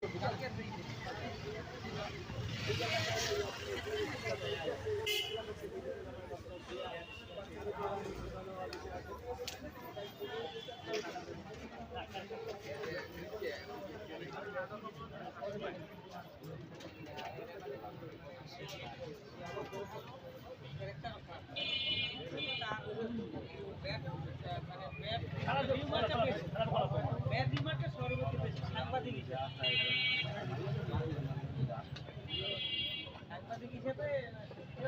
kalau di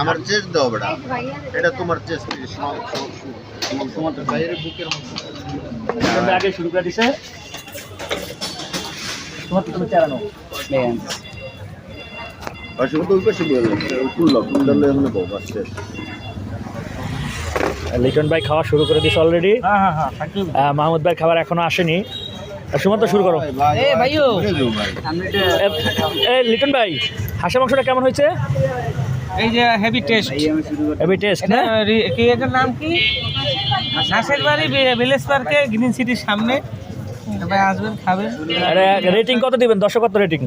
আমার chest দাও বেটা। এটা তোমার চেস্ট তোমার বাইরে বুকের তুমি আগে শুরু করে দিছে তোমার তো তুমি চালানো অসুবিধা ওই পাশে বলল খুললে এমনি বউ আসছে লিটন ভাই খাওয়া শুরু করে দিছে অলরেডি হ্যাঁ হ্যাঁ হ্যাঁ মাহমুদ ভাই খাবার এখনও আসেনি। সুমন্ত শুরু করো। এ ভাইও। ভাই এ, এ লিটন ভাই হাঁসের মাংসটা কেমন হয়েছে? এই যে হেভি টেস্ট হেভি টেস্ট না? কি এটার নাম কি? হাঁসের বাড়ি ভিলেজ পার্কে গ্রিন সিটির সামনে। ভাই আসবেন খাবেন। রেটিং কত দিবেন? দশে কত রেটিং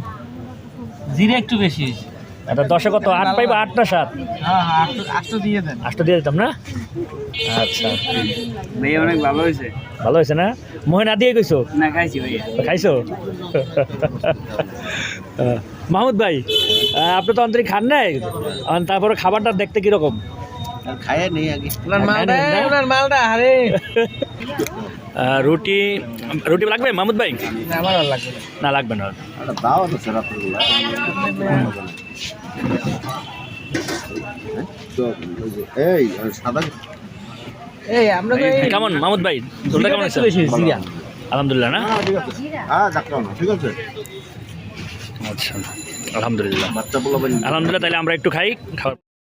জিরে একটু বেশি এটা দশে কত? আট পাইবা? আট না সাত? হ্যাঁ হ্যাঁ আটশো দিয়ে দেন। আটটা দিয়ে দিতাম না? আচ্ছা। ভাইয়া অনেক ভালো হয়েছে। ভালো হয়েছে না? মহিনা দিয়ে কইছো? না খাইছি ভাইয়া খাইছো? আহ, মাহমুদ ভাই আপনি তো অন্তরিক খান নাই? তারপরে খাবারটা দেখতে কীরকম? খায় নেই আগে। ওনার মালটা না, না। ওনার মালটা আরে। রুটি রুটি লাগবে মাহমুদ ভাই? না, আমার লাগবে না। লাগবে না। দাও তো এই সাদা এই আমরা কেমন মাহমুদ ভাই? তোমরা কেমন আছে আলহামদুলিল্লাহ না? ঠিক আছে। হ্যাঁ ডাক্তার না ঠিক আছে। আচ্ছা আলহামদুলিল্লাহ। আলহামদুলিল্লাহ তাহলে আমরা একটু খাই খাবার